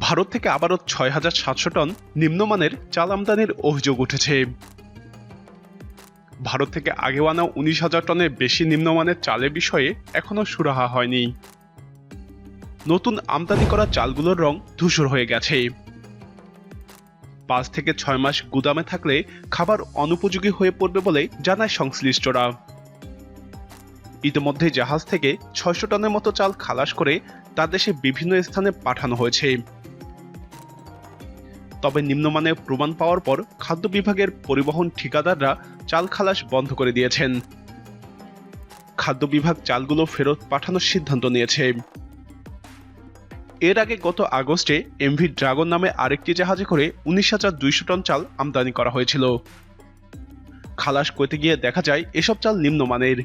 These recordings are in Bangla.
ভারত থেকে আবারও ছয় হাজার সাতশো টন নিম্নমানের চাল আমদানির অভিযোগ উঠেছে। ভারত থেকে আগেও আনা উনিশ হাজার টনের বেশি নিম্নমানের চালের বিষয়ে এখনও সুরাহা হয়নি। নতুন আমদানি করা চালগুলোর রং ধূসর হয়ে গেছে। পাঁচ থেকে ছয় মাস গুদামে থাকলে খাবার অনুপযোগী হয়ে পড়বে বলে জানায় সংশ্লিষ্টরা। ইতিমধ্যে জাহাজ থেকে ছয়শো টনের মতো চাল খালাস করে তা দেশে বিভিন্ন স্থানে পাঠানো হয়েছে। তবে নিম্নমানের প্রমাণ পাওয়ার পর খাদ্য বিভাগের পরিবহন ঠিকাদাররা চাল খালাস বন্ধ করে দিয়েছেন। খাদ্য বিভাগ চালগুলো ফেরত পাঠানোর সিদ্ধান্ত নিয়েছে। এর আগে গত আগস্টে এমভি ড্রাগন নামে আরেকটি জাহাজে করে উনিশ হাজার দুইশো টন চাল আমদানি করা হয়েছিল। খালাস করতে গিয়ে দেখা যায় এসব চাল নিম্নমানের।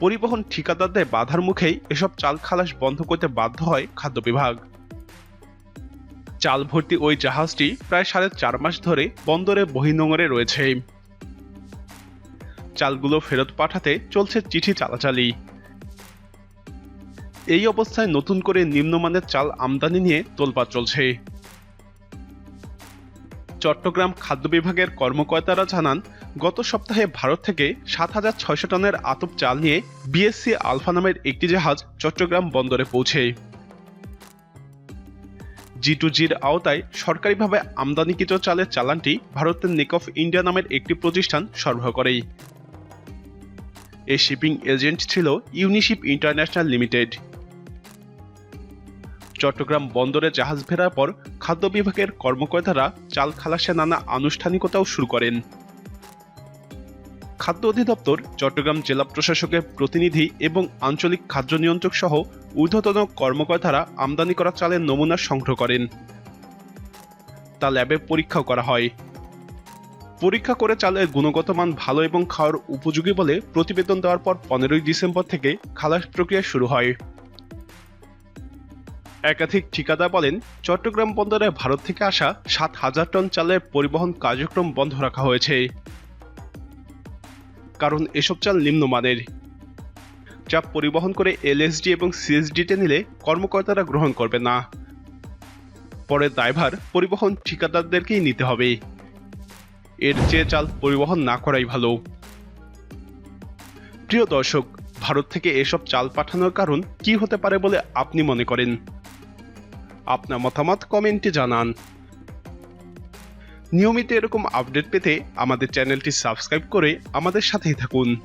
পরিবহন ঠিকাদারদের বাধার মুখেই এসব চাল খালাস বন্ধ করতে বাধ্য হয় খাদ্য বিভাগ। চাল ভর্তি ওই জাহাজটি প্রায় সাড়ে চার মাস ধরে বন্দরে বহিনোঙরে রয়েছে। চালগুলো ফেরত পাঠাতে চলছে চিঠি চালাচালি। এই অবস্থায় নতুন করে নিম্নমানের চাল আমদানি নিয়ে তোলপাড় চলছে। চট্টগ্রাম খাদ্য বিভাগের কর্মকর্তারা জানান, গত সপ্তাহে ভারত থেকে সাত হাজার ছয়শো টনের আতপ চাল নিয়ে বিএসসি আলফা নামের একটি জাহাজ চট্টগ্রাম বন্দরে পৌঁছে। জি টু জির আওতায় সরকারিভাবে আমদানিকৃত চালের চালানটি ভারতের নেক অফ ইন্ডিয়া নামের একটি প্রতিষ্ঠান সরবরাহ করে। এই শিপিং এজেন্ট ছিল ইউনিশিপ ইন্টারন্যাশনাল লিমিটেড চট্টগ্রাম বন্দরে জাহাজ ফেরার পর খাদ্য বিভাগের কর্মকর্তারা চাল খালাসে নানা আনুষ্ঠানিকতাও শুরু করেন। খাদ্য অধিদপ্তর, চট্টগ্রাম জেলা প্রশাসকের প্রতিনিধি এবং আঞ্চলিক খাদ্য নিয়ন্ত্রক সহ ঊর্ধ্বতন কর্মকর্তারা আমদানি করা চালের নমুনা সংগ্রহ করেন। তা ল্যাবে পরীক্ষাও করা হয়। পরীক্ষা করে চালের গুণগত মান ভালো এবং খাওয়ার উপযোগী বলে প্রতিবেদন দেওয়ার পর পনেরোই ডিসেম্বর থেকে খালাস প্রক্রিয়া শুরু হয়। একাধিক ঠিকাদার বলেন, চট্টগ্রাম বন্দরে ভারত থেকে আসা সাত হাজার টন চালের পরিবহন কার্যক্রম বন্ধ রাখা হয়েছে। কারণ এসব চাল নিম্নমানের। যা পরিবহন করে এলএসডি এবং সিএসডিতে নিলে কর্মকর্তারা গ্রহণ করবে না। পরে দায়ভার পরিবহন ঠিকাদারদেরকেই নিতে হবে। এর চেয়ে চাল পরিবহন না করাই ভালো। প্রিয় দর্শক, ভারত থেকে এসব চাল পাঠানোর কারণ কি হতে পারে বলে আপনি মনে করেন? আপনার মতামত কমেন্টে জানান। নিয়মিত এরকম আপডেট পেতে আমাদের চ্যানেলটি সাবস্ক্রাইব করে আমাদের সাথেই থাকুন।